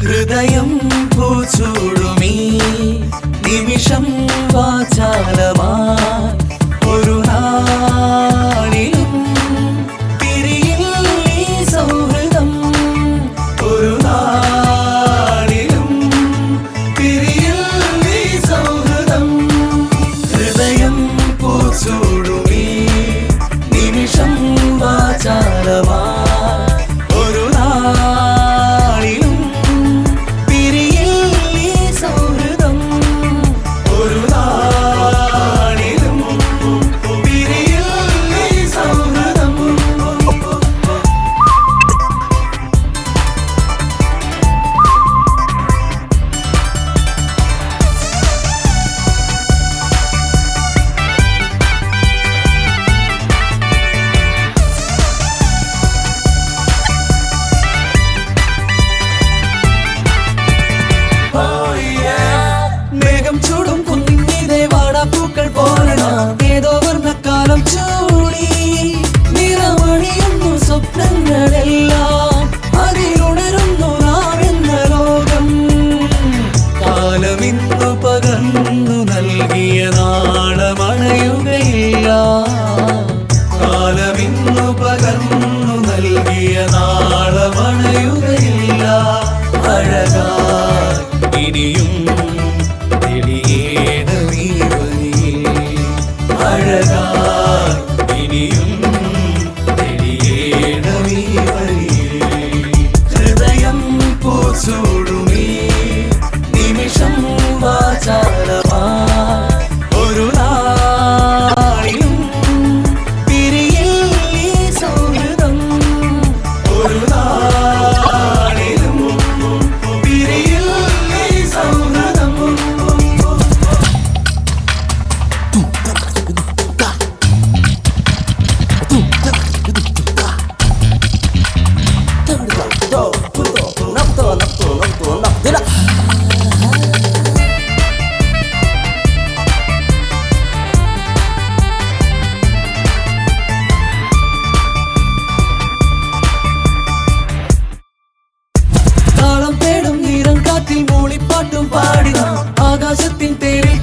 హృదయం చూడుమి నిమిషం వాచాలమా? കുന്നും ദേവാട പൂക്കൾ പോരണ ഏതോ വർണക്കാലം ചൂടി നിറമണിയൊന്നും സ്വപ്നങ്ങളെ. തുള്ളിപ്പാട്ടും പാടി ആകാശത്തിൻ തേരിൽ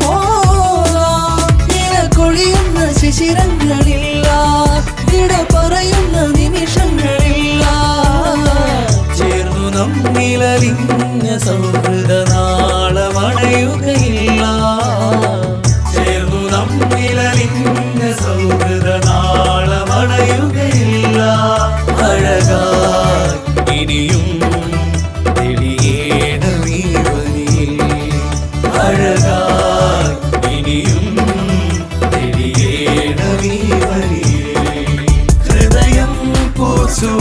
കൊളിയുന്ന ശിശിരങ്ങളില്ല. ഇട പറയുന്ന നിമിഷങ്ങളില്ല. ചേർന്നു നമ്മിലിഞ്ഞ സൗഹൃദ. അഴകായി ഇനിയും തെരിയേണമീ വഴിയേ ഹൃദയം പോസൂ